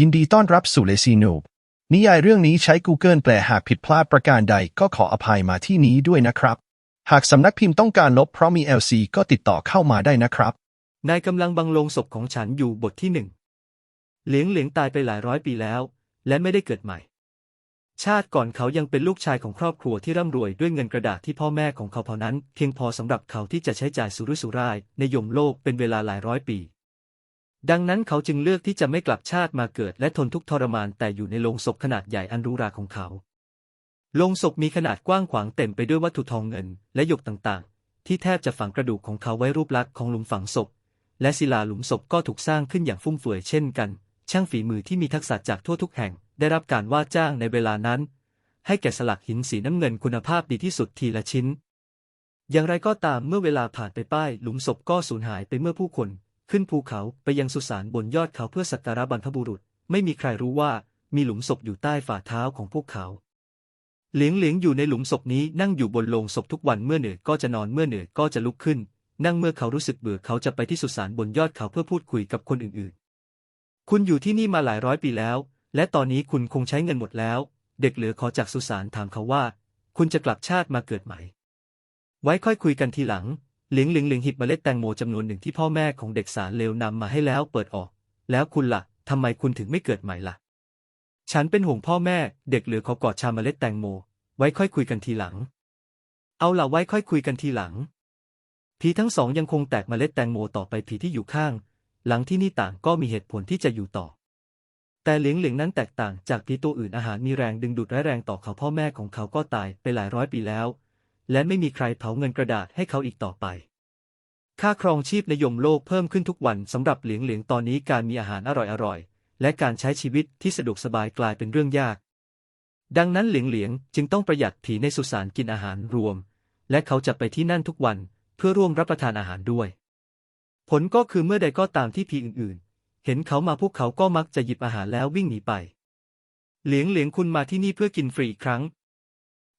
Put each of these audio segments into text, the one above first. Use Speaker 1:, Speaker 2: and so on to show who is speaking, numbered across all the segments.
Speaker 1: ยินดีต้อนรับสู่เลซีนูบนิยายเรื่องนี้ใช้ Google แปลหากผิดพลาดประการใดก็ขออภัยมาที่นี้ด้วยนะครับ หากสำนักพิมพ์ต้องการลบเพราะมี LC ก็ติดต่อเข้ามาได้นะครับ
Speaker 2: นายกำลังบังลงศพของฉันอยู่บทที่หนึ่งเหลียงเหลียงตายไปหลายร้อยปีแล้ว และไม่ได้เกิดใหม่ ชาติก่อนเขายังเป็นลูกชายของครอบครัวที่ร่ำรวยด้วยเงินกระดาษที่พ่อแม่ของเขาเท่านั้น เพียงพอสำหรับเขาที่จะใช้จ่ายสุรุ่ยสุร่ายในยมโลกเป็นเวลาหลายร้อยปี ดังนั้นเขาจึงเลือกที่จะไม่กลับชาติมาเกิดและทนทุกข์ทรมานแต่อยู่ในโลงศพขนาดใหญ่อันรูราของเขา โลงศพมีขนาดกว้างขวางเต็มไปด้วยวัตถุทองเงินและหยกต่างๆ ที่แทบจะฝังกระดูกของเขาไว้รูปลักษณ์ของหลุมฝังศพ และศิลาหลุมศพก็ถูกสร้างขึ้นอย่างฟุ่มเฟือยเช่นกัน ช่างฝีมือที่มีทักษะจากทั่วทุกแห่ง ได้รับการว่าจ้างในเวลานั้น ให้แกะสลักหินสีน้ำเงินคุณภาพดีที่สุดทีละชิ้น อย่างไรก็ตามเมื่อเวลาผ่านไปป้าย หลุมศพก็สูญหายไปเมื่อผู้คน ขึ้นภูเขาไปยังสุสานบนยอดเขาเพื่อสักการะบรรพบุรุษ ไม่มีใครรู้ว่ามีหลุมศพอยู่ใต้ฝ่าเท้าของพวกเขา เหลียงเหลียงอยู่ในหลุมศพนี้นั่งอยู่บนโลงศพทุกวันเมื่อเหนื่อยก็จะนอนเมื่อเหนื่อยก็จะลุกขึ้น นั่งเมื่อเขารู้สึกเบื่อเขาจะไปที่สุสานบนยอดเขาเพื่อพูดคุยกับคนอื่นๆ คุณอยู่ที่นี่มาหลายร้อยปีแล้ว และตอนนี้คุณคงใช้เงินหมดแล้ว เด็กเหลือขอจากสุสานถามเขาว่า คุณจะกลับชาติมาเกิดใหม่ ไว้ค่อยคุยกันทีหลัง หลียงเหลียงเหลียงหิบเมล็ดแตงโมจำนวนหนึ่งที่พ่อแม่ของเด็กสารเลวนำมาให้แล้วเปิดออก แล้วคุณละ่ะทำไมคุณถึงไม่เกิดใหม่ล่ะ ฉันเป็นห่วงพ่อแม่ เด็กเหลือเขากอดชาเมล็ดแตงโม ไว้ค่อยคุยกันทีหลัง เอาล่ะไว้ค่อยคุยกันทีหลัง ผีทั้งสองยังคงแตกเมล็ดแตงโมต่อไปผีที่อยู่ข้าง หลังที่นี่ต่างก็มีเหตุผลที่จะอยู่ต่อ แต่เหลียงเหลียงนั้นแตกต่างจากผีตัวอื่นอาหารมีแรงดึงดูดร้ายแรงต่อเขาพ่อแม่ของเขาก็ตายไปหลายร้อยปีแล้ว และไม่มีใครเผาเงินกระดาษให้เขาอีกต่อไป ค่าครองชีพในยมโลกเพิ่มขึ้นทุกวันสำหรับเหลียงเหลียงตอนนี้การมีอาหารอร่อยๆ และการใช้ชีวิตที่สะดวกสบายกลายเป็นเรื่องยาก ดังนั้นเหลียงเหลียงจึงต้องประหยัดผีในสุสานกินอาหารรวม และเขาจะไปที่นั่นทุกวันเพื่อร่วมรับประทานอาหารด้วย ผลก็คือเมื่อใดก็ตามที่ผีอื่นๆ เห็นเขามาพวกเขาก็มักจะหยิบอาหารแล้ววิ่งหนีไป เหลียงเหลียงคุณมาที่นี่เพื่อกินฟรีอีกครั้ง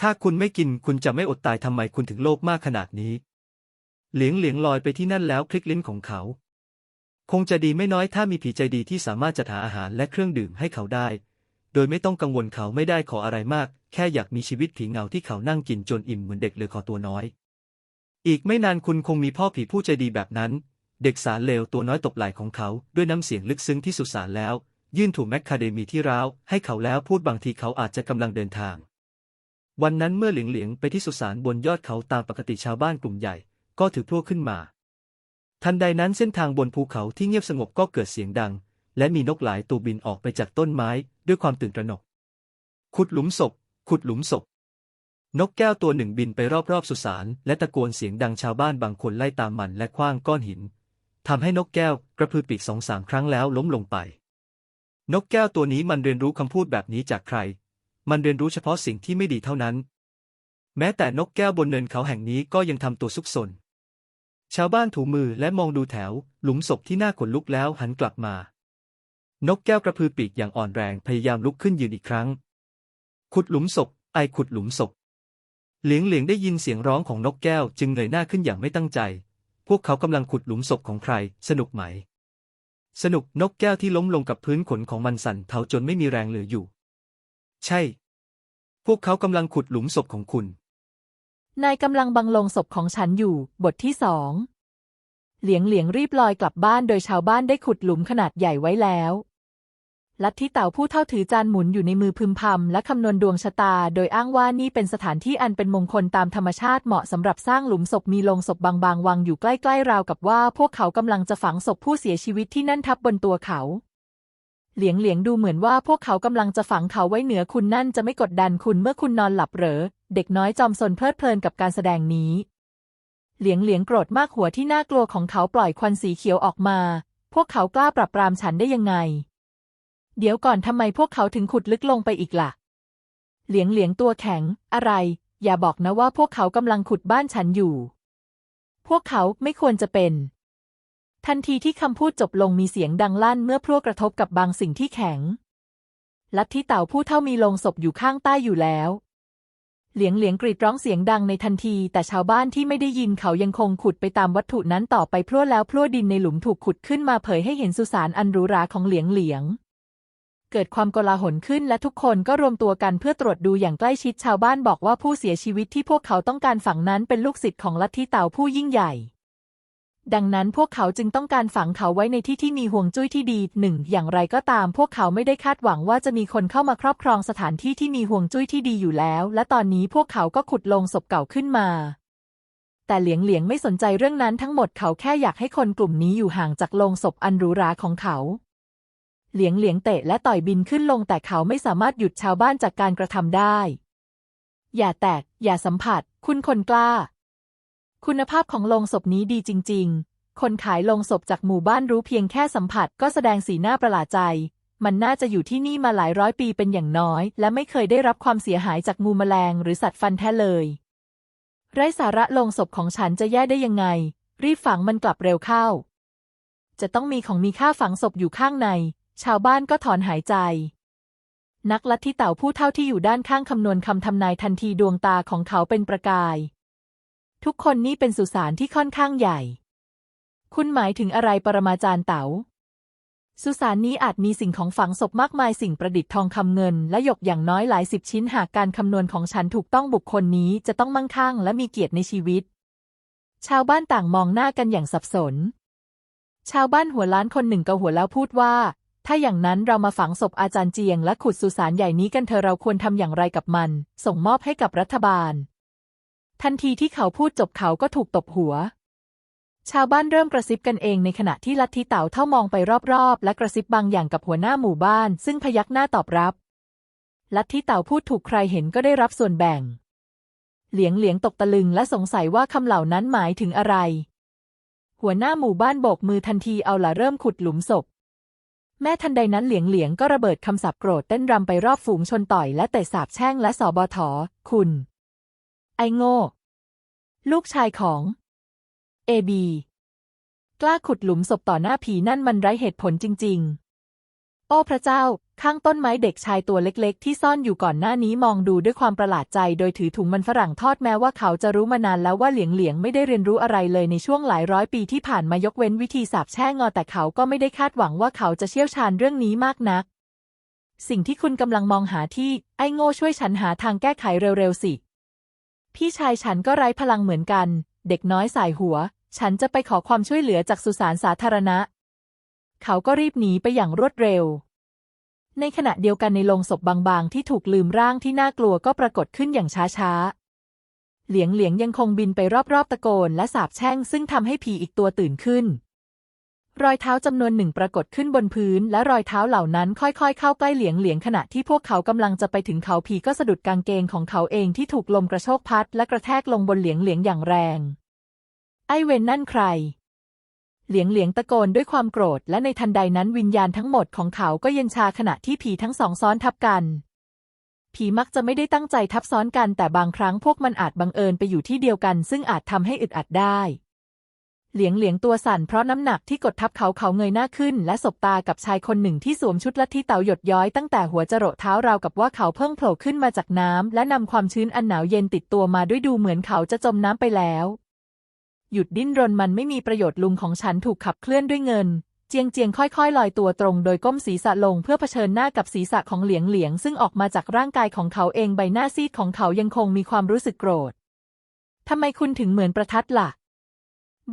Speaker 2: ถ้าคุณไม่กินคุณจะไม่อดตายทำไมคุณถึงโลภมากขนาดนี้ เหลียงเหลียงลอยไปที่นั่นแล้วคลิกลิ้นของเขา คงจะดีไม่น้อยถ้ามีผีใจดีที่สามารถจัดหาอาหารและเครื่องดื่มให้เขาได้ โดยไม่ต้องกังวลเขาไม่ได้ขออะไรมาก แค่อยากมีชีวิตผีเงาที่เขานั่งกินจนอิ่มเหมือนเด็กเลยขอตัวน้อย อีกไม่นานคุณคงมีพ่อผีผู้ใจดีแบบนั้น เด็กสารเลวตัวน้อยตบไหล่ของเขาด้วยน้ำเสียงลึกซึ้งที่สุสานแล้ว ยื่นถูกแมคคาเดมีที่ร้าวให้เขาแล้วพูดบางทีเขาอาจจะกำลังเดินทาง วันนั้นเมื่อเหลียงเหลียงไปที่สุสานบนยอดเขาตามปกติชาวบ้านกลุ่มใหญ่ ก็ถือพลั่วขึ้นมา ทันใดนั้นเส้นทางบนภูเขาที่เงียบสงบก็เกิดเสียงดัง และมีนกหลายตัวบินออกไปจากต้นไม้ด้วยความตื่นตระหนก ขุดหลุมศพ ขุดหลุมศพ นกแก้วตัวหนึ่งบินไปรอบๆสุสานและตะโกนเสียงดังชาวบ้านบางคนไล่ตามมันและคว้างก้อนหินทำให้นกแก้วกระพือปีกสองสามครั้งแล้วล้มลงไป นกแก้วตัวนี้มันเรียนรู้คำพูดแบบนี้จากใคร มันเรียนรู้เฉพาะสิ่งที่ไม่ดีเท่านั้น แม้แต่นกแก้วบนเนินเขาแห่งนี้ก็ยังทำตัวซุกซนชาวบ้านถูมือและมองดูแถว หลุมศพที่น่าขนลุกแล้วหันกลับมา นกแก้วกระพือปีกอย่างอ่อนแรงพยายามลุกขึ้นยืนอีกครั้ง ขุดหลุมศพ ไอขุดหลุมศพ เหลียงเหลียงได้ยินเสียงร้องของนกแก้วจึงเงยหน้าขึ้นอย่างไม่ตั้งใจ พวกเขากำลังขุดหลุมศพของใคร สนุกไหม สนุกนกแก้วที่ล้มลงกับพื้นขนของมันสั่นเทาจนไม่มีแรงเหลืออยู่ ใช่ พวกเขากำลังขุดหลุมศพของคุณ
Speaker 3: นายกำลังบังลงศพของฉันอยู่ บทที่สอง เหลียงเหลียงรีบลอยกลับบ้านโดยชาวบ้านได้ขุดหลุมขนาดใหญ่ไว้แล้วลัทธิเต่าผู้เท่าถือจานหมุนอยู่ในมือพึมพำและคำนวณดวงชะตา โดยอ้างว่านี่เป็นสถานที่อันเป็นมงคลตามธรรมชาติเหมาะสำหรับสร้างหลุมศพมีลงศพบางๆวางอยู่ใกล้ๆราวกับว่า พวกเขากำลังจะฝังศพผู้เสียชีวิตที่นั่นทับบนตัวเขา เหลียงเหลียงดูเหมือนว่าพวกเขากำลังจะฝังเขาไว้เหนือคุณนั่นจะไม่กดดันคุณเมื่อคุณนอนหลับเหรอ เด็กน้อยจอมซนเพลิดเพลินกับการแสดงนี้ เหลียงเหลียงโกรธมากหัวที่น่ากลัวของเขาปล่อยควันสีเขียวออกมา พวกเขากล้าปรับปรามฉันได้ยังไง เดี๋ยวก่อนทำไมพวกเขาถึงขุดลึกลงไปอีกล่ะ เหลียงเหลียงตัวแข็ง อะไร อย่าบอกนะว่าพวกเขากำลังขุดบ้านฉันอยู่ พวกเขาไม่ควรจะเป็น ทันทีที่คำพูดจบลงมีเสียงดังลั่นเมื่อพลั่วกระทบกับบางสิ่งที่แข็ง ลัทธิเต่าผู้เท่ามีโลงศพอยู่ข้างใต้อยู่แล้ว เหลียงเหลียงกรีดร้องเสียงดังในทันที แต่ชาวบ้านที่ไม่ได้ยินเขายังคงขุดไปตามวัตถุนั้นต่อไปพลั่วแล้วพลั่วดินในหลุมถูกขุดขึ้นมาเผยให้เห็นสุสานอันหรูหราของเหลียงเหลียงเกิดความโกลาหลขึ้นและทุกคนก็รวมตัวกันเพื่อตรวจดูอย่างใกล้ชิดชาวบ้านบอกว่าผู้เสียชีวิตที่พวกเขาต้องการฝังนั้นเป็นลูกศิษย์ของลัทธิเต่าผู้ยิ่งใหญ่ ดังนั้นพวกเขาจึงต้องการฝังเขาไว้ในที่ที่มีห่วงจุ้ยที่ดีหนึ่งอย่างไรก็ตาม พวกเขาไม่ได้คาดหวังว่าจะมีคนเข้ามาครอบครองสถานที่ที่มีห่วงจุ้ยที่ดีอยู่แล้ว และตอนนี้พวกเขาก็ขุดลงศพเก่าขึ้นมา แต่เหลียงเหลียงไม่สนใจเรื่องนั้นทั้งหมดเขาแค่อยากให้คนกลุ่มนี้อยู่ห่างจากโลงศพอันหรูหราของเขา เหลียงเหลียงเตะและต่อยบินขึ้นลงแต่เขาไม่สามารถหยุดชาวบ้านจากการกระทำได้ อย่าแตก อย่าสัมผัส คุณคนกล้า คุณภาพของโลงศพนี้ดีจริง ๆ คนขายโลงศพจากหมู่บ้านรู้เพียงแค่สัมผัสก็แสดงสีหน้าประหลาดใจ มันน่าจะอยู่ที่นี่มาหลายร้อยปีเป็นอย่างน้อย และไม่เคยได้รับความเสียหายจากงูแมลงหรือสัตว์ฟันแท้เลย ไร้สาระโลงศพของฉันจะแย่ได้ยังไง รีบฝังมันกลับเร็วเข้า จะต้องมีของมีค่าฝังศพอยู่ข้างใน ชาวบ้านก็ถอนหายใจนักลัทธิเต่าผู้เท่าที่อยู่ด้านข้างคำนวณคำทำนายทันทีดวงตาของเขาเป็นประกาย ทุกคนนี่เป็นสุสานที่ค่อนข้างใหญ่ คุณหมายถึงอะไรปรมาจารย์เต๋า สุสานนี้อาจมีสิ่งของฝังศพมากมายสิ่งประดิษฐ์ทองคำเงิน และหยกอย่างน้อยหลายสิบชิ้นหากการคำนวณของฉันถูกต้องบุคคลนี้จะต้องมั่งคั่งและมีเกียรติในชีวิต ชาวบ้านต่างมองหน้ากันอย่างสับสน ชาวบ้านหัวล้านคนหนึ่งกาหัวแล้วพูดว่า ถ้าอย่างนั้นเรามาฝังศพอาจารย์เจียง และขุดสุสานใหญ่นี้กันเถอะเราควรทำอย่างไรกับมัน ส่งมอบให้กับรัฐบาล ทันทีที่เขาพูดจบเขาก็ถูกตบหัว ชาวบ้านเริ่มกระซิบกันเองในขณะที่ลัทธิเต่าเท่ามองไปรอบๆ และกระซิบบางอย่างกับหัวหน้าหมู่บ้าน ซึ่งพยักหน้าตอบรับ ลัทธิเต่าพูดถูกใครเห็นก็ได้รับส่วนแบ่ง เหลียงเหลียงตกตะลึงและสงสัยว่าคำเหล่านั้นหมายถึงอะไร หัวหน้าหมู่บ้านโบกมือทันทีเอาละเริ่มขุดหลุมศพ แม่ทันใดนั้นเหลียงเหลียงก็ระเบิดคำสาปโกรธเต้นรำไปรอบฝูงชนต่อยและเตะสาบแช่งและสอบอถอคุณ ไอโง่ ลูกชายของ เอบี กล้าขุดหลุมศพต่อหน้าผีนั่นมันไร้เหตุผลจริง ๆ โอ้พระเจ้า ข้างต้นไม้เด็กชายตัวเล็ก ๆ ที่ซ่อนอยู่ก่อนหน้านี้มองดูด้วยความประหลาดใจ โดยถือถุงมันฝรั่งทอดแม้ว่าเขาจะรู้มานานแล้วว่าเหลียงเหลียงไม่ได้เรียนรู้อะไรเลยในช่วงหลายร้อยปีที่ผ่านมายกเว้นวิธีสาบแช่งงอแต่เขาก็ไม่ได้คาดหวังว่าเขาจะเชี่ยวชาญเรื่องนี้มากนัก สิ่งที่คุณกำลังมองหาที่ ไอ้โง่ช่วยฉันหาทางแก้ไขเร็วๆสิ พี่ชายฉันก็ไร้พลังเหมือนกัน เด็กน้อยสายหัว ฉันจะไปขอความช่วยเหลือจากสุสานสาธารณะ เขาก็รีบหนีไปอย่างรวดเร็ว ในขณะเดียวกันในโลงศพบางๆ ที่ถูกลืมร่างที่น่ากลัวก็ปรากฏขึ้นอย่างช้าๆ เหลียงเหลียงยังคงบินไปรอบๆตะโกนและสาบแช่งซึ่งทำให้ผีอีกตัวตื่นขึ้น รอยเท้าจำนวนหนึ่งปรากฏขึ้นบนพื้น และรอยเท้าเหล่านั้นค่อยๆ เข้าใกล้เหลียงเหลียงขณะที่พวกเขากำลังจะไปถึงเขาผีก็สะดุดกางเกงของเขาเองที่ถูกลมกระโชกพัด และกระแทกลงบนเหลียงเหลียงอย่างแรง ไอเวนนั่นใคร เหลียงเหลียงตะโกนด้วยความโกรธ และในทันใดนั้นวิญญาณทั้งหมดของเขาก็เย็นชาขณะที่ผีทั้งสองซ้อนทับกัน ผีมักจะไม่ได้ตั้งใจทับซ้อนกัน แต่บางครั้งพวกมันอาจบังเอิญไปอยู่ที่เดียวกัน ซึ่งอาจทำให้อึดอัดได้ เหลียงเหลียงตัวสั่นเพราะน้ำหนักที่กดทับเขาเขาเงยหน้าขึ้น และสบตากับชายคนหนึ่งที่สวมชุดลัทธิเต่าหยดย้อยตั้งแต่หัวจรดเท้าราวกับว่าเขาเพิ่งโผล่ขึ้นมาจากน้ำและนำความชื้นอันหนาวเย็นติดตัวมาด้วยดูเหมือนเขาจะจมน้ำไปแล้ว หยุดดิ้นรนมันไม่มีประโยชน์ลุงของฉันถูกขับเคลื่อนด้วยเงิน เจียงเจียงค่อยๆ ลอยตัวตรงโดยก้มศีรษะลงเพื่อเผชิญหน้ากับศีรษะของเหลียงเหลียง ซึ่งออกมาจากร่างกายของเขาเองใบหน้าซีดของเขายังคงมีความรู้สึกโกรธทำไมคุณถึงเหมือนประทัดล่ะ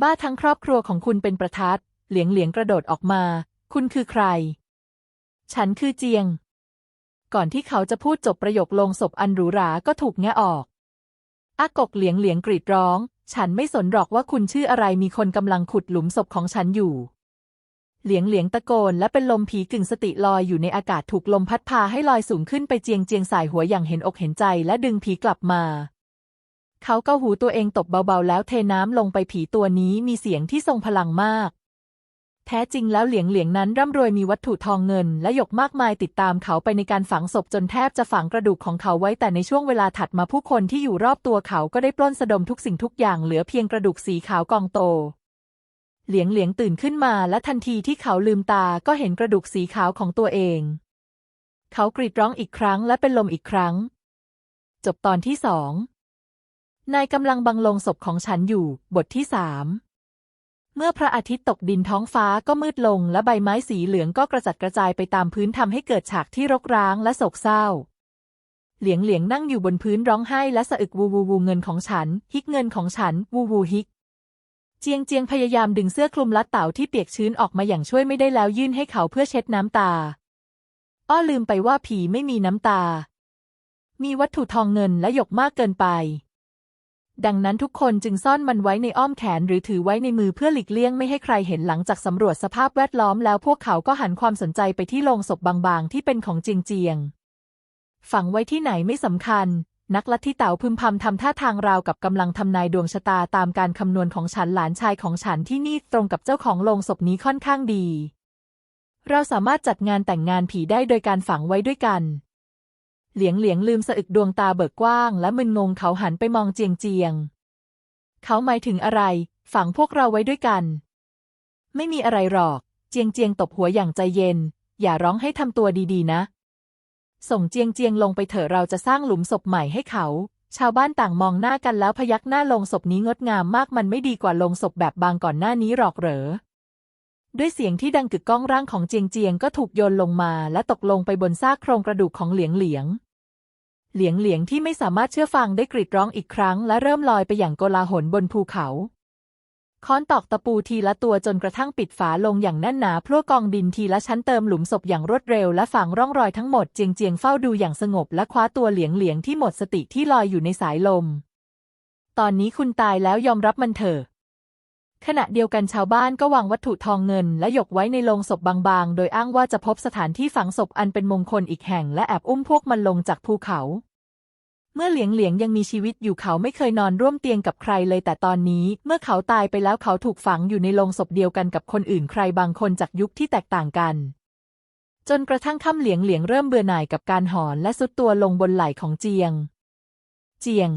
Speaker 3: บ้าทั้งครอบครัวของคุณเป็นประทัด เหลียงเหลียงกระโดดออกมา คุณคือใคร ฉันคือเจียง ก่อนที่เขาจะพูดจบประโยคลงศพอันหรูหราก็ถูกแงะออกอากกเหลียงเหลียงกรีดร้อง ฉันไม่สนหรอกว่าคุณชื่ออะไรมีคนกำลังขุดหลุมศพของฉันอยู่ เหลียงเหลียงตะโกนและเป็นลมผีกึ่งสติลอยอยู่ในอากาศถูกลมพัดพาให้ลอยสูงขึ้นไปเจียงเจียงสายหัวอย่างเห็นอกเห็นใจและดึงผีกลับมา เขาเกาหูตัวเองตบเบาๆ แล้วเทน้ำลงไปผีตัวนี้มีเสียงที่ทรงพลังมาก แท้จริงแล้วเหลียงเหลียงนั้นร่ำรวยมีวัตถุทองเงิน และหยกมากมายติดตามเขาไปในการฝังศพจนแทบจะฝังกระดูกของเขาไว้แต่ในช่วงเวลาถัดมาผู้คนที่อยู่รอบตัวเขาก็ได้ปล้นสะดมทุกสิ่งทุกอย่างเหลือเพียงกระดูกสีขาวกองโตเหลียงเหลียงตื่นขึ้นมาและทันทีที่เขาลืมตาก็เห็นกระดูกสีขาวของตัวเอง เขากรีดร้องอีกครั้งและเป็นลมอีกครั้ง จบตอนที่สอง นายกำลังบังลงศพของฉันอยู่ บทที่สามเมื่อพระอาทิตย์ตกดินท้องฟ้าก็มืดลง และใบไม้สีเหลืองก็กระจัดกระจายไปตามพื้นทำให้เกิดฉากที่รกร้างและโศกเศร้า เหลียงเหลียงนั่งอยู่บนพื้นร้องไห้และสะอึกวูวูวูเงินของฉัน ฮิกเงินของฉัน วูวูฮิก เจียงเจียงพยายามดึงเสื้อคลุมลัดเต่าที่เปียกชื้นออกมาอย่างช่วยไม่ได้แล้วยื่นให้เขาเพื่อเช็ดน้ำตา อ้อลืมไปว่าผีไม่มีน้ำตา มีวัตถุทองเงินและหยกมากเกินไป ดังนั้นทุกคนจึงซ่อนมันไว้ในอ้อมแขนหรือถือไว้ในมือเพื่อหลีกเลี่ยงไม่ให้ใครเห็นหลังจากสำรวจสภาพแวดล้อมแล้วพวกเขาก็หันความสนใจไปที่โลงศพบางๆ ที่เป็นของเจียงเจียง ฝังไว้ที่ไหนไม่สำคัญ นักลัทธิเต๋าพึมพำทำท่าทางราวกับกำลังทำนายดวงชะตาตามการคำนวณของฉันหลานชายของฉันที่นี่ตรงกับเจ้าของโลงศพนี้ค่อนข้างดี เราสามารถจัดงานแต่งงานผีได้โดยการฝังไว้ด้วยกัน เหลียงเหลียงลืมสะอึกดวงตาเบิกกว้าง และมึนงงเขาหันไปมองเจียงเจียง เขาหมายถึงอะไร ฝังพวกเราไว้ด้วยกัน ไม่มีอะไรหรอก เจียงเจียงตบหัวอย่างใจเย็น อย่าร้องให้ทำตัวดีๆ นะ ส่งเจียงเจียงลงไปเถอะเราจะสร้างหลุมศพใหม่ให้เขา ชาวบ้านต่างมองหน้ากันแล้วพยักหน้าลงศพนี้งดงามมากมันไม่ดีกว่าลงศพแบบบางก่อนหน้านี้หรอกเหรอ ด้วยเสียงที่ดังกึกก้องร่างของเจียงเจียงก็ถูกโยนลงมาและตกลงไปบนซากโครงกระดูกของเหลียงเหลียง เหลียงเหลียงที่ไม่สามารถเชื่อฟังได้กรีดร้องอีกครั้ง และเริ่มลอยไปอย่างโกลาหลบนภูเขา ค้อนตอกตะปูทีละตัวจนกระทั่งปิดฝาลงอย่างแน่นหนาพลั่วกองดินทีละชั้นเติมหลุมศพอย่างรวดเร็วและฝังร่องรอยทั้งหมดเจียงเจียงเฝ้าดูอย่างสงบและคว้าตัวเหลียงเหลียงที่หมดสติที่ลอยอยู่ในสายลม ตอนนี้คุณตายแล้วยอมรับมันเถอะ ขณะเดียวกันชาวบ้านก็วางวัตถุทองเงิน และหยกไว้ในโลงศพบางๆ โดยอ้างว่าจะพบสถานที่ฝังศพอันเป็นมงคลอีกแห่ง และแอบอุ้มพวกมันลงจากภูเขา เมื่อเหลียงเหลียงยังมีชีวิตอยู่เขาไม่เคยนอนร่วมเตียงกับใครเลยแต่ตอนนี้เมื่อเขาตายไปแล้วเขาถูกฝังอยู่ในโลงศพเดียวกันกับคนอื่นใครบางคนจากยุคที่แตกต่างกัน จนกระทั่งค่ำเหลียงเหลียงเริ่มเบื่อหน่ายกับการหอนและสุดตัวลงบนไหล่ของเจียง เจียง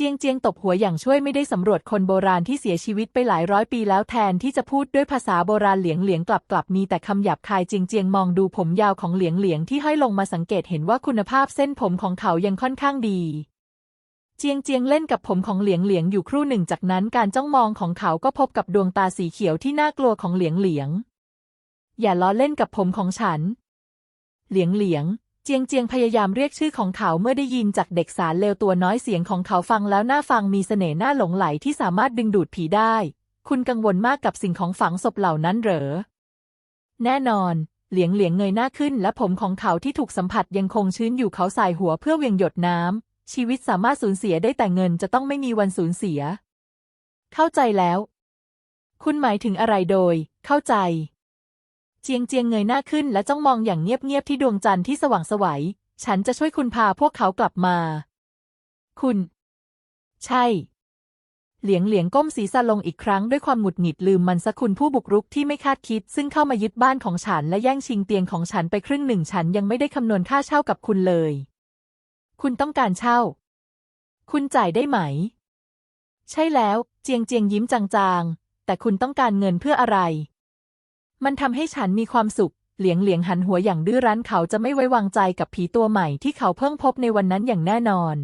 Speaker 3: จียงเจียงตบหัวอย่างช่วยไม่ได้สำรวจคนโบราณที่เสียชีวิตไปหลายร้อยปีแล้วแทนที่จะพูดด้วยภาษาโบราณเหลียงเหลียงกลับกลับมีแต่คำหยาบคายเจียงเจียงมองดูผมยาวของเหลียงเหลียงที่ห้อยลงมาสังเกตเห็นว่าคุณภาพเส้นผมของเขายังค่อนข้างดีเจียงเจียงเล่นกับผมของเหลียงเหลียงอยู่ครู่หนึ่งจากนั้นการจ้องมองของเขาก็พบกับดวงตาสีเขียวที่น่ากลัวของเหลียงเหลียง อย่าล้อเล่นกับผมของฉัน เหลียงเหลียง จียงเจียงพยายามเรียกชื่อของเขาเมื่อได้ยินจากเด็กสารเลวตัวน้อยเสียงของเขาฟังแล้วน่าฟังมีเสน่ห์น่าหลงไหลที่สามารถดึงดูดผีได้ คุณกังวลมากกับสิ่งของฝังศพเหล่านั้นเหรอ แน่นอน เหลียงเหลียงเงยหน้าขึ้น และผมของเขาที่ถูกสัมผัสยังคงชื้นอยู่เขาสายหัวเพื่อเวียงหยดน้ำ ชีวิตสามารถสูญเสียได้แต่เงินจะต้องไม่มีวันสูญเสีย เข้าใจแล้ว คุณหมายถึงอะไรโดย เข้าใจ เจียงเจียงเงยหน้าขึ้นและจ้องมองอย่างเงียบๆที่ดวงจันทร์ที่สว่างสวัย ฉันจะช่วยคุณพาพวกเขากลับมา คุณ ใช่ เหลียงเหลียงก้มศีรษะลงอีกครั้งด้วยความหงุดหงิดลืมมันสักคุณผู้บุกรุกที่ไม่คาดคิด ซึ่งเข้ามายึดบ้านของฉันและแย่งชิงเตียงของฉันไปครึ่งหนึ่งฉันยังไม่ได้คำนวณค่าเช่ากับคุณเลย คุณต้องการเช่า คุณจ่ายได้ไหม ใช่แล้ว เจียงเจียงยิ้มจางๆ แต่คุณต้องการเงินเพื่ออะไร มันทำให้ฉันมีความสุข เหลียงเหลียงหันหัวอย่างดื้อรั้นเขาจะไม่ไว้วางใจกับผีตัวใหม่ที่เขาเพิ่งพบในวันนั้นอย่างแน่นอน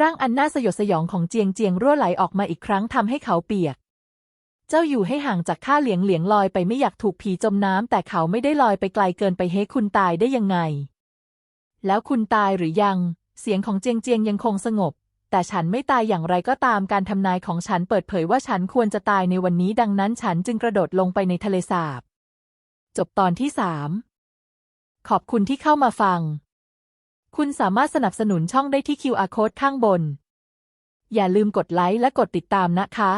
Speaker 3: ร่างอันน่าสยดสยองของเจียงเจียงรั่วไหลออกมาอีกครั้งทำให้เขาเปียก เจ้าอยู่ให้ห่างจากข้าเหลียงเหลียงลอยไปไม่อยากถูกผีจมน้ำแต่เขาไม่ได้ลอยไปไกลเกินไปเฮ้คุณตายได้ยังไง แล้วคุณตายหรือยัง เสียงของเจียงเจียงยังคงสงบ แต่ฉันไม่ตายอย่างไรก็ตามการทำนายของฉันเปิดเผยว่าฉันควรจะตายในวันนี้ดังนั้นฉันจึงกระโดดลงไปในทะเลสาบ จบตอนที่สามขอบคุณที่เข้ามาฟัง คุณสามารถสนับสนุนช่องได้ที่ QR Code ข้างบน อย่าลืมกดไลค์และกดติดตามนะคะ